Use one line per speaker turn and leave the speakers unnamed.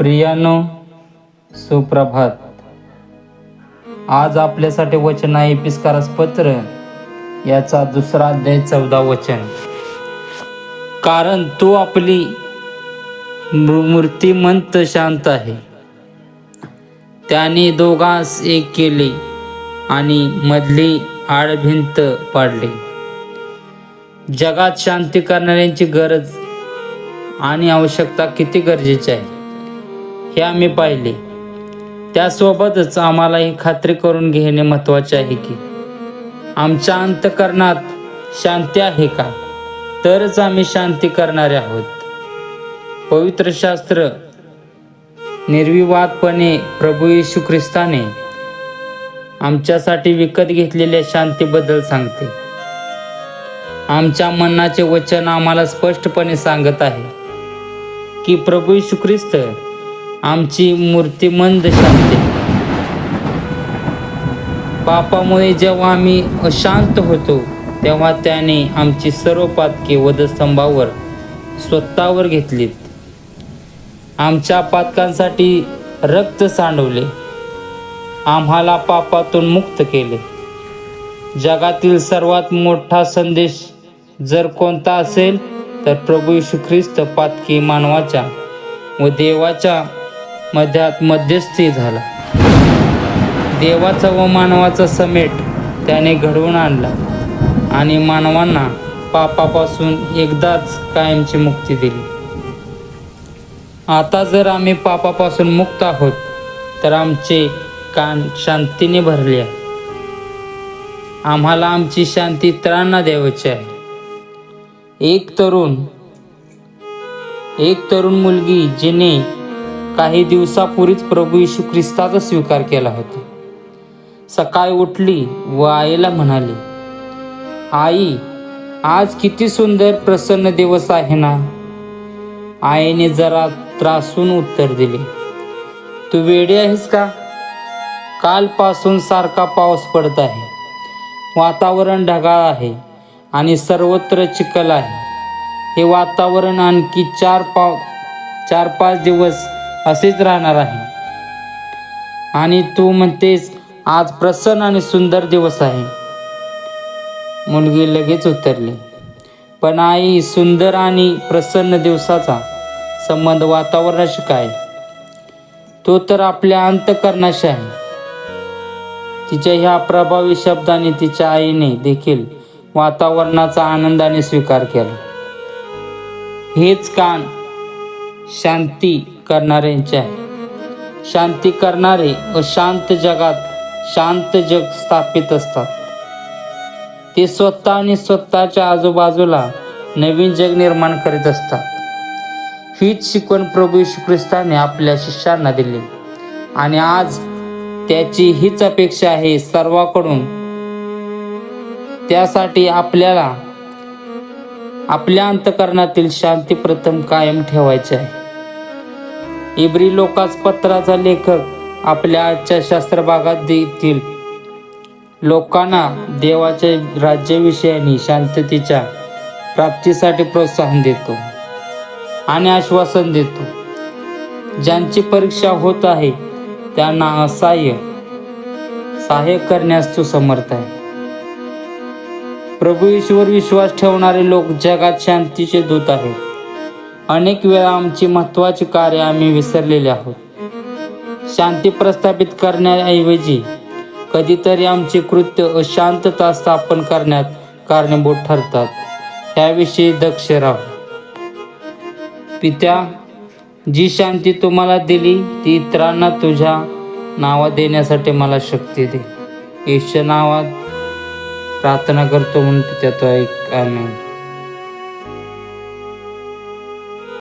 प्रियानो सुप्रभात. आज आपल्यासाठी वचन आहे पिस्कारास पत्र याचा दुसरा अध्याय चौदा वचन. कारण तू आपली मूर्तिमंत शांत आहे. त्याने दोघांस एक केले आणि मधली आडभिंत पाडली. जगात शांती करणाऱ्यांची गरज आणि आवश्यकता किती गरजेची आहे? हे आम्ही पाहिले. त्यासोबतच आम्हाला ही खात्री करून घेणे महत्त्वाचे आहे की आमच्या अंतकरणात शांती आहे का? तरच आम्ही शांती करणारे आहोत. पवित्र शास्त्र निर्विवादपणे प्रभू येशू ख्रिस्ताने आमच्यासाठी विकत घेतलेल्या शांतीबद्दल सांगते. आमच्या मनाचे वचन आम्हाला स्पष्टपणे सांगत आहे की प्रभू येशू ख्रिस्त आमची मूर्तिमंद शांते पापामुळे जेव्हा आम्ही अशांत होतो तेव्हा त्याने आमची सर्व पातके वधस्तंभावर स्वतःवर घेतलीत. आमच्या पातकांसाठी रक्त सांडवले. आम्हाला पापातून मुक्त केले. जगातील सर्वात मोठा संदेश जर कोणता असेल तर प्रभू श्री ख्रिस्त पातकी मानवाच्या व देवाच्या मध्यात मध्यस्थी झाला. देवाचा व मानवाचा समेट त्याने घडवून आणला आणि मानवांना पापापासून एकदाच कायमची मुक्ती दिली. आता जर आम्ही पापापासून मुक्त आहोत तर आमचे कान शांतीने भरले आहे. आम्हाला आमची शांती इतरांना द्यावयाची आहे. एक तरुण एक तरुण मुलगी जिने काही दिवसापूर्वीच प्रभू येशू ख्रिस्ताचा स्वीकार केला होता. सकाळी उठली व आईला म्हणाली आई आज किती सुंदर प्रसन्न दिवस आहे ना आईने जरा त्रासून उत्तर दिले तू वेडी आहेस का? कालपासून सारखा पाऊस पडत आहे. वातावरण ढगाळ आहे आणि सर्वत्र चिखल आहे. हे वातावरण आणखी चार पाव चार पाच दिवस असेच राहणार आहे. आणि तू म्हणतेस आज प्रसन्न आणि सुंदर दिवस आहे. मुलगी लगेच उतरली. पण आई सुंदर आणि प्रसन्न दिवसाचा संबंध वातावरणाशी काय? तो तर आपल्या अंतकरणाशी आहे. तिच्या ह्या प्रभावी शब्दाने तिच्या आईने देखील वातावरणाचा आनंदाने स्वीकार केला. हेच कान शांती करणाऱ्यांचे आहे शांती करणारे व शांत जगात शांत जग स्थापित असतात. ते स्वतः आणि स्वतःच्या आजूबाजूला नवीन जग निर्माण करीत असतात. हीच शिकवण प्रभू येशू ख्रिस्ताने आपल्या शिष्यांना दिली. आणि आज त्याची हीच अपेक्षा आहे सर्वांकडून. त्यासाठी आपल्याला आपल्या अंतकरणातील शांती प्रथम कायम ठेवायची आहे. इब्री लोकास पत्राचा लेखक आपल्या आजच्या शास्त्रभागात देतील. लोकांना देवाच्या राज्याविषयाने शांततेच्या प्राप्तीसाठी प्रोत्साहन देतो आणि आश्वासन देतो. ज्यांची परीक्षा होत आहे त्यांना असहाय्य सहाय्य करण्यास तो समर्थ आहे. प्रभू ईश्वर विश्वास ठेवणारे लोक जगात शांतीचे दूत आहेत. अनेक वेळा आमची महत्वाची कार्य आम्ही विसरलेले आहोत. शांती प्रस्थापित करण्याऐवजी कधीतरी आमचे कृत्य अशांतता स्थापन करण्यात कारणीभूत ठरतात. त्याविषयी दक्ष राहू. पित्या जी शांती तुम्हाला दिली ती इतरांना तुझ्या नावा देण्यासाठी मला शक्ती दे. येशू नावात प्रार्थना करतो म्हणून पित्या तो ऐक. आम्ही